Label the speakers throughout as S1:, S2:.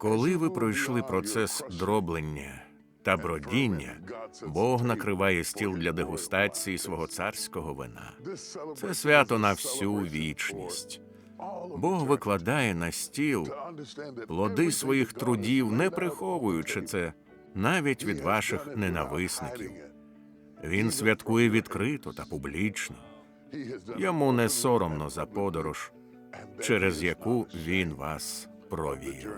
S1: Коли ви пройшли процес дроблення та бродіння, Бог накриває стіл для дегустації свого царського вина. Це свято на всю вічність. Бог викладає на стіл плоди своїх трудів, не приховуючи це навіть від ваших ненависників. Він святкує відкрито та публічно. Йому не соромно за подорож, через яку він вас провів.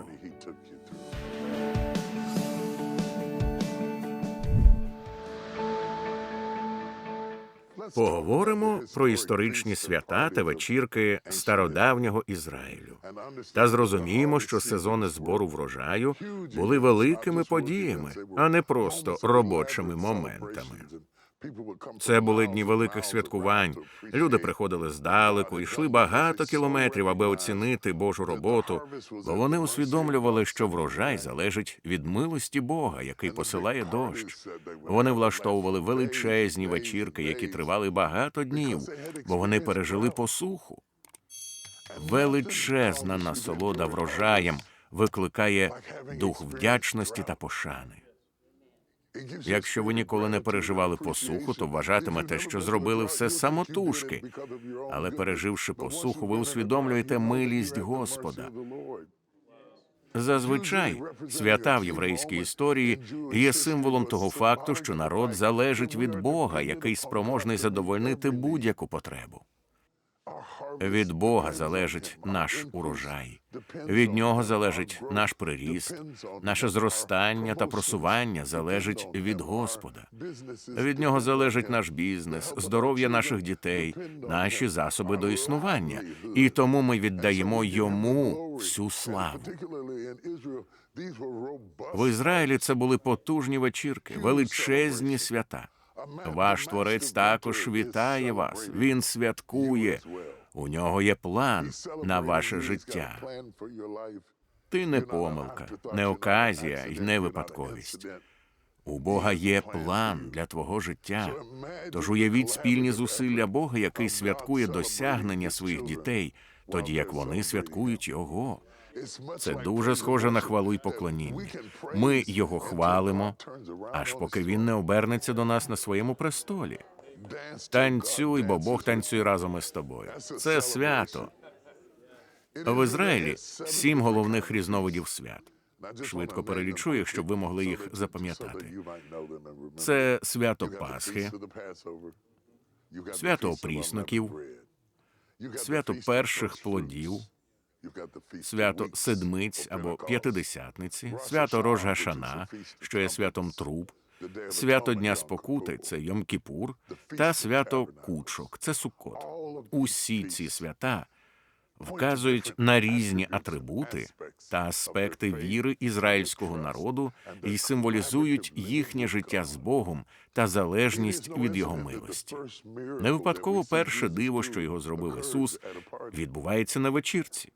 S1: Поговоримо про історичні свята та вечірки стародавнього Ізраїлю. Та зрозуміємо, що сезони збору врожаю були великими подіями, а не просто робочими моментами. Це були дні великих святкувань. Люди приходили здалеку, йшли багато кілометрів, аби оцінити Божу роботу, бо вони усвідомлювали, що врожай залежить від милості Бога, який посилає дощ. Вони влаштовували величезні вечірки, які тривали багато днів, бо вони пережили посуху. Величезна насолода врожаєм викликає дух вдячності та пошани. Якщо ви ніколи не переживали посуху, то вважатимете, що зробили все самотужки. Але переживши посуху, ви усвідомлюєте милість Господа. Зазвичай свята в єврейській історії є символом того факту, що народ залежить від Бога, який спроможний задовольнити будь-яку потребу. Від Бога залежить наш урожай, від нього залежить наш приріст, наше зростання та просування залежить від Господа. Від нього залежить наш бізнес, здоров'я наших дітей, наші засоби до існування, і тому ми віддаємо йому всю славу. В Ізраїлі це були потужні вечірки, величезні свята. Ваш творець також вітає вас. Він святкує. У нього є план на ваше життя. Ти не помилка, не оказія і не випадковість. У Бога є план для твого життя. Тож уявіть спільні зусилля Бога, який святкує досягнення своїх дітей, тоді як вони святкують його. Це дуже схоже на хвалу й поклоніння. Ми його хвалимо, аж поки він не обернеться до нас на своєму престолі. Танцюй, бо Бог танцює разом із тобою. Це свято. В Ізраїлі сім головних різновидів свят. Швидко перелічу їх, щоб ви могли їх запам'ятати. Це свято Пасхи, свято опрісноків, свято перших плодів, свято седмиць або п'ятидесятниці, свято Рожгашана, що є святом труб, свято Дня Спокути це Йом-Кіпур, та свято Кучок. Це Суккот. Усі ці свята вказують на різні атрибути та аспекти віри ізраїльського народу і символізують їхнє життя з Богом та залежність від його милості. Не випадково перше диво, що його зробив Ісус, відбувається на вечірці.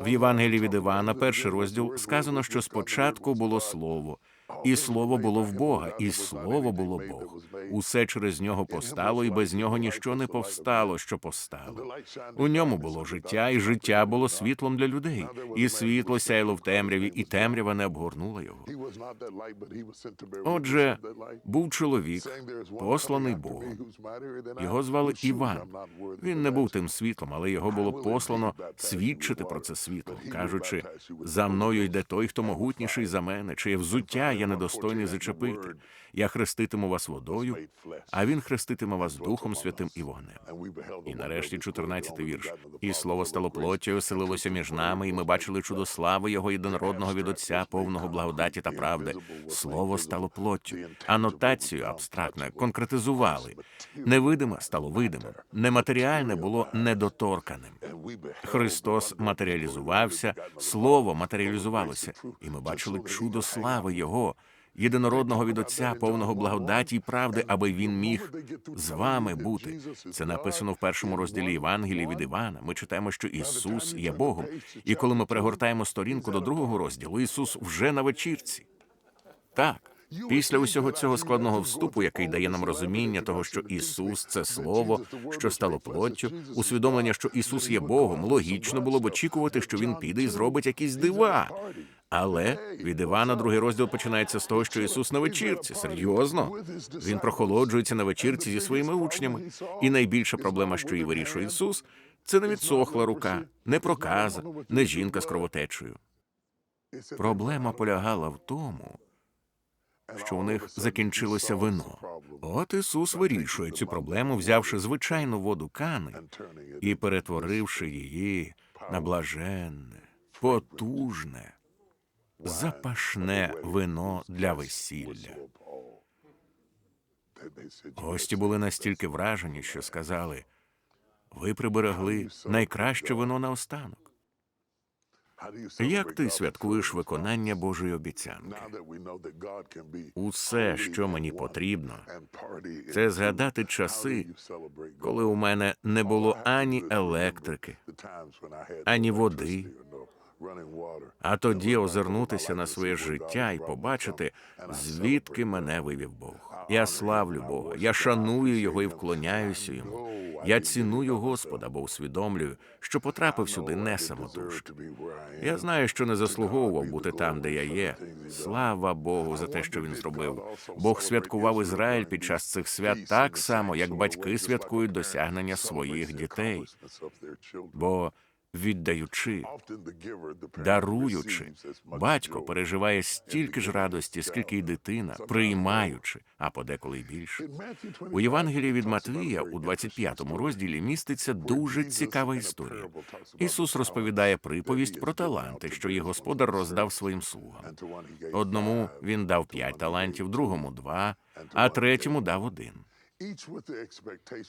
S1: В Євангелії від Івана, перший розділ, сказано, що спочатку було слово, і слово було в Бога, і слово було Бог. Усе через нього постало, і без нього ніщо не повстало, що постало. У ньому було життя, і життя було світлом для людей. І світло сяяло в темряві, і темрява не обгорнула його. Отже, був чоловік, посланий Богом. Його звали Іван. Він не був тим світлом, але його було послано свідчити про це світло, кажучи: за мною йде той, хто могутніший за мене, чиє взуття я недостойний зачепити. Я хреститиму вас водою, а він хреститиме вас Духом Святим і вогнем. І нарешті 14-й вірш. І слово стало плоттю, оселилося між нами, і ми бачили чудо слави його єдинородного від Отця, повного благодаті та правди. Слово стало плоттю. Анотацію абстрактно конкретизували. Невидиме стало видимим. Нематеріальне було недоторканим. Христос матеріалізувався, слово матеріалізувалося, і ми бачили чудо слави Його, єдинородного від Отця, повного благодаті й правди, аби він міг з вами бути. Це написано в першому розділі Євангелії від Івана. Ми читаємо, що Ісус є Богом. І коли ми перегортаємо сторінку до другого розділу, Ісус вже на вечірці. Так. Після усього цього складного вступу, який дає нам розуміння того, що Ісус це слово, що стало плоттю, усвідомлення, що Ісус є Богом, логічно було б очікувати, що Він піде і зробить якісь дива. Але від Івана другий розділ починається з того, що Ісус на вечірці. Серйозно? Він прохолоджується на вечірці зі своїми учнями. І найбільша проблема, що її вирішує Ісус, це не відсохла рука, не проказа, не жінка з кровотечею. Проблема полягала в тому, що у них закінчилося вино. От Ісус вирішує цю проблему, взявши звичайну воду кани і перетворивши її на блаженне, потужне, запашне вино для весілля. Гості були настільки вражені, що сказали: ви приберегли найкраще вино наостанок. Як ти святкуєш виконання Божої обіцянки? Усе, що мені потрібно, це згадати часи, коли у мене не було ані електрики, ані води, а тоді озирнутися на своє життя і побачити, звідки мене вивів Бог. Я славлю Бога, я шаную його і вклоняюся йому. Я ціную Господа, бо усвідомлюю, що потрапив сюди не самотужки. Я знаю, що не заслуговував бути там, де я є. Слава Богу за те, що він зробив. Бог святкував Ізраїль під час цих свят так само, як батьки святкують досягнення своїх дітей. Бо віддаючи, даруючи, батько переживає стільки ж радості, скільки й дитина, приймаючи, а подеколи й більше. У Євангелії від Матвія у 25 розділі міститься дуже цікава історія. Ісус розповідає приповість про таланти, що їх господар роздав своїм слугам. Одному він дав п'ять талантів, другому два, а третьому дав один.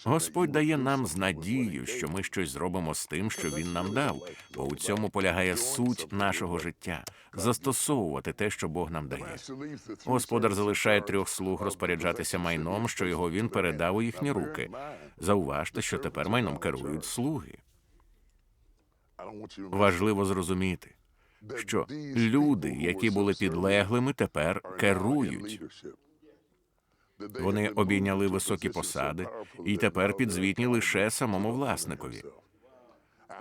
S1: Господь дає нам з надією, що ми щось зробимо з тим, що він нам дав, бо у цьому полягає суть нашого життя застосовувати те, що Бог нам дає. Господар залишає трьох слуг розпоряджатися майном, що його він передав у їхні руки. Зауважте, що тепер майном керують слуги. Важливо зрозуміти, що люди, які були підлеглими, тепер керують. Вони обійняли високі посади і тепер підзвітні лише самому власникові.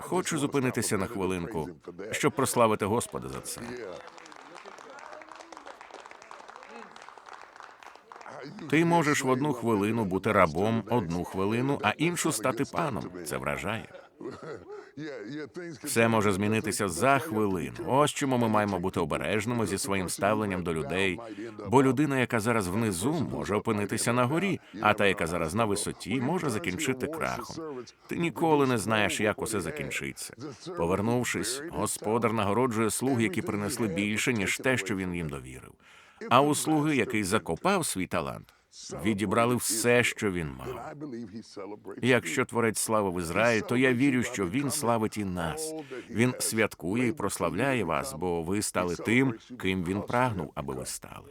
S1: Хочу зупинитися на хвилинку, щоб прославити Господа за це. Ти можеш в одну хвилину бути рабом одну хвилину, а іншу стати паном. Це вражає. Все може змінитися за хвилину. Ось чому ми маємо бути обережними зі своїм ставленням до людей. Бо людина, яка зараз внизу, може опинитися на горі, а та, яка зараз на висоті, може закінчити крахом. Ти ніколи не знаєш, як усе закінчиться. Повернувшись, господар нагороджує слуг, які принесли більше, ніж те, що він їм довірив. А у слуги, який закопав свій талант, відібрали все, що він мав. Якщо творець славив Ізраїль, то я вірю, що він славить і нас. Він святкує і прославляє вас, бо ви стали тим, ким він прагнув, аби ви стали.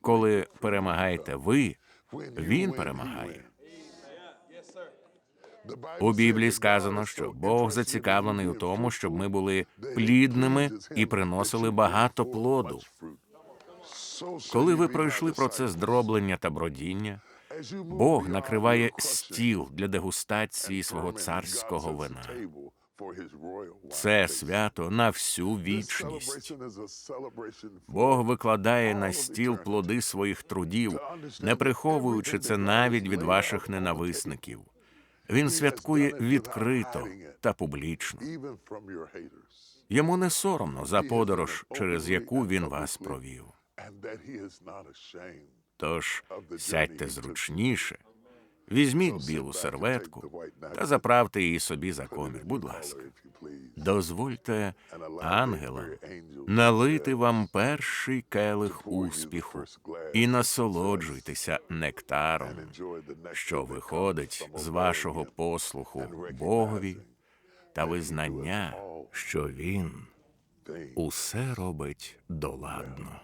S1: Коли перемагаєте ви, він перемагає. У Біблії сказано, що Бог зацікавлений у тому, щоб ми були плідними і приносили багато плоду. Коли ви пройшли процес дроблення та бродіння, Бог накриває стіл для дегустації свого царського вина. Це свято на всю вічність. Бог викладає на стіл плоди своїх трудів, не приховуючи це навіть від ваших ненависників. Він святкує відкрито та публічно. Йому не соромно за подорож, через яку він вас провів. Тож сядьте зручніше, візьміть білу серветку та заправте її собі за комір, будь ласка. Дозвольте ангелам налити вам перший келих успіху. і насолоджуйтеся нектаром, що виходить з вашого послуху Богові та визнання, що він усе робить доладно.